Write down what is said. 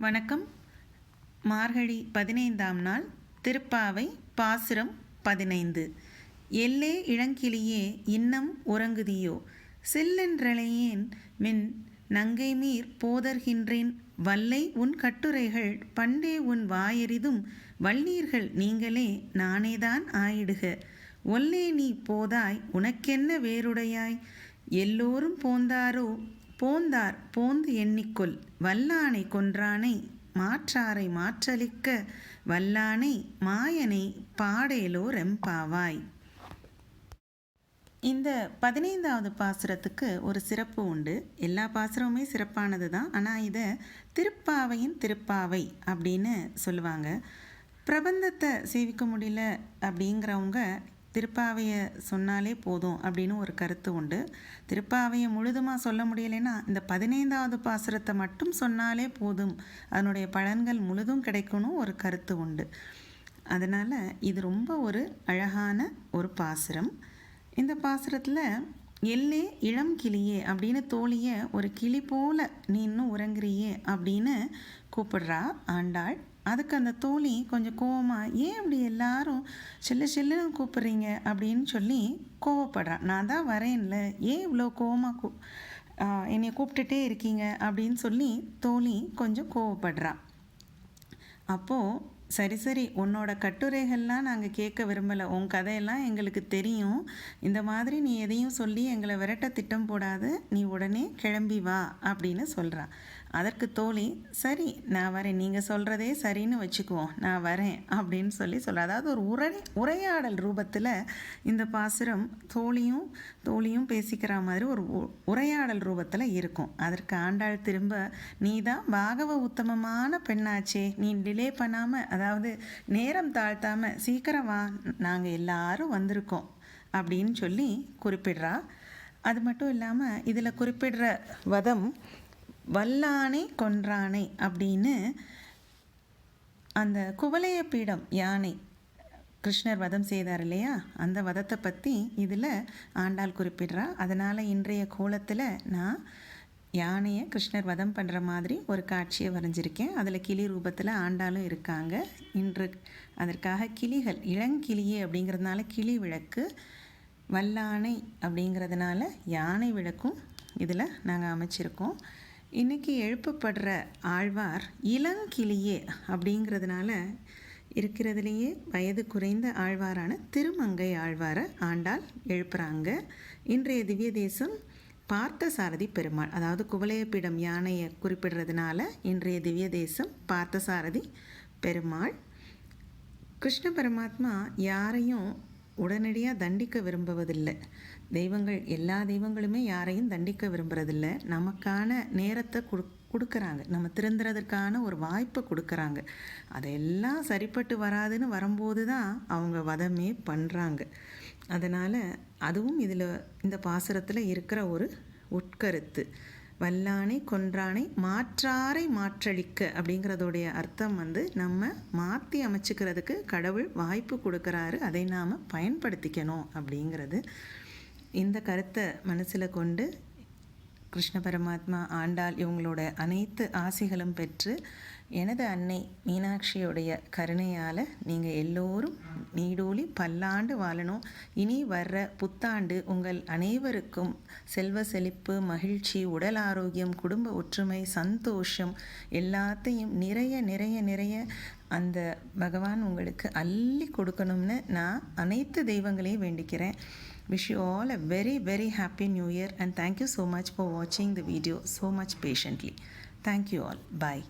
வணக்கம். மார்கழி பதினைந்தாம் நாள் திருப்பாவை பாசுரம் பதினைந்து. எல்லே இளங்கிளியே இன்னம் உறங்குதியோ? செல்லென்றழையேன் மின் நங்கை மீர் போதர்கின்றேன். வல்லை உன் கட்டுரைகள் பண்டே உன் வாயெறிதும் வள்ளீர்கள் நீங்களே நானேதான் ஆயிடுக. ஒல்லே நீ போதாய் உனக்கென்ன வேறுடையாய்? எல்லோரும் போந்தாரோ? போந்தார். போந்து எண்ணிக்கொள். வல்லானை கொன்றானை மாற்றாரை மாற்றளிக்க வல்லானை மாயனை பாடேலோ ரெம்பாவாய் இந்த பதினைந்தாவது பாசுரத்துக்கு ஒரு சிறப்பு உண்டு. எல்லா பாசுரமுமே சிறப்பானது தான். ஆனால் இதை திருப்பாவையின் திருப்பாவை அப்படின்னு சொல்லுவாங்க. பிரபந்தத்தை சேவிக்க முடியல அப்படிங்கிறவங்க திருப்பாவையை சொன்னாலே போதும் அப்படின்னு ஒரு கருத்து உண்டு. திருப்பாவையை முழுதுமாக சொல்ல முடியலைன்னா இந்த பதினைந்தாவது பாசுரத்தை மட்டும் சொன்னாலே போதும். அதனுடைய பலன்கள் முழுதும் கிடைக்கணும் ஒரு கருத்து உண்டு. அதனால் இது ரொம்ப ஒரு அழகான ஒரு பாசுரம். இந்த பாசுரத்தில் எல்லே இளம் கிளியே அப்படின்னு தோழிய ஒரு கிளி போல நீ இன்னும் உறங்குறியே அப்படின்னு கூப்பிடுறா ஆண்டாள். அதுக்கு அந்த தோழி கொஞ்சம் கோவமாக ஏன் இப்படி எல்லாரும் செல்ல செல்லுன்னு கூப்பிட்றீங்க? அப்படின்னு சொல்லி கோவப்படுறான் நான் தான் வரேன்ல. ஏன் இவ்வளோ கோவமாக கூ என்னை கூப்பிட்டுட்டே இருக்கீங்க? அப்படின்னு சொல்லி தோழி கொஞ்சம் கோவப்படுறான் அப்போது சரி சரி. உன்னோட கட்டுரைகள்லாம் நாங்கள் கேட்க விரும்பலை. உன் கதையெல்லாம் எங்களுக்கு தெரியும். இந்த மாதிரி நீ எதையும் சொல்லி எங்களை விரட்ட திட்டம் போடாது. நீ உடனே கிளம்பி வா. அப்படின்னு சொல்கிறான் அதற்கு தோழி சரி நான் வரேன். நீங்கள் சொல்கிறதே சரின்னு வச்சுக்குவோம். நான் வரேன். அப்படின்னு சொல்லி சொல்ல அதாவது ஒரு உரை உரையாடல் ரூபத்தில் இந்த பாசுரம் தோழியும் தோழியும் பேசிக்கிற மாதிரி ஒரு உரையாடல் ரூபத்தில் இருக்கும். அதற்கு ஆண்டாள் திரும்ப நீ தான் பாகவ உத்தமமான பெண்ணாச்சே. நீ டிலே பண்ணாமல் அதாவது நேரம் தாழ்த்தாமல் சீக்கிரம் வா. நாங்கள் எல்லாரும் வந்திருக்கோம். அப்படின்னு சொல்லி குறிப்பிடுறா. அது மட்டும் இல்லாமல் இதில் குறிப்பிடுற வதம் வல்லானை கொன்றானை அப்படின்னு அந்த குவலைய பீடம் யானை கிருஷ்ணர் வதம் செய்தார் இல்லையா? அந்த வதத்தை பற்றி இதில் ஆண்டாள் குறிப்பிடுறா. அதனால் இன்றைய கோலத்தில் நான் யானையை கிருஷ்ணர் வதம் பண்ணுற மாதிரி ஒரு காட்சியை வரைஞ்சிருக்கேன். அதில் கிளி ரூபத்தில் ஆண்டாலும் இருக்காங்க. இன்று அதற்காக கிளிகள் இளங்கிளியே அப்படிங்கிறதுனால கிளி விளக்கு வல்லானை அப்படிங்கிறதுனால யானை விளக்கும் இதில் நாங்கள் அமைச்சிருக்கோம். இன்றைக்கி எழுப்பப்படுற ஆழ்வார் இளங்கிளியே அப்படிங்கிறதுனால இருக்கிறதுலேயே வயது குறைந்த ஆழ்வாரான திருமங்கை ஆழ்வாரை ஆண்டால் எழுப்புகிறாங்க இன்றைய திவ்ய தேசம் பார்த்த சாரதி பெருமாள். அதாவது குவலையப்பிடம் யானையை குறிப்பிடுறதுனால இன்றைய திவ்ய தேசம் பார்த்த சாரதி பெருமாள். கிருஷ்ண பரமாத்மா யாரையும் உடனடியாக தண்டிக்க விரும்புவதில்லை. தெய்வங்கள் எல்லா தெய்வங்களுமே யாரையும் தண்டிக்க விரும்புறதில்ல. நமக்கான நேரத்தை கொடு கொடுக்குறாங்க. நம்ம திருந்துறதுக்கான ஒரு வாய்ப்பை கொடுக்குறாங்க. அதெல்லாம் சரிப்பட்டு வராதுன்னு வரும்போது தான் அவங்க வதமே பண்ணுறாங்க அதனால் அதுவும் இதில் இந்த பாசுரத்தில் இருக்கிற ஒரு உட்கருத்து. வல்லானை கொன்றானை மாற்றாரை மாற்றளிக்க அப்படிங்கிறதோடைய அர்த்தம் வந்து நம்ம மாற்றி அமைச்சுக்கிறதுக்கு கடவுள் வாய்ப்பு கொடுக்குறாரு. அதை நாம் பயன்படுத்திக்கணும் அப்படிங்கிறது. இந்த கருத்தை மனசில் கொண்டு கிருஷ்ண பரமாத்மா ஆண்டாள் இவங்களோட அனைத்து ஆசைகளும் பெற்று எனது அன்னை மீனாட்சியுடைய கருணையால் நீங்கள் எல்லோரும் நீடூழி பல்லாண்டு வாழணும். இனி வர்ற புத்தாண்டு உங்கள் அனைவருக்கும் செல்வ செழிப்பு மகிழ்ச்சி உடல் ஆரோக்கியம் குடும்ப ஒற்றுமை சந்தோஷம் எல்லாத்தையும் நிறைய நிறைய நிறைய அந்த பகவான் உங்களுக்கு அள்ளி கொடுக்கணும்னு நான் அனைத்து தெய்வங்களையும் வேண்டிக்கிறேன். Wish you all a very very happy new year and thank you so much for watching the video so much patiently. Thank you all. Bye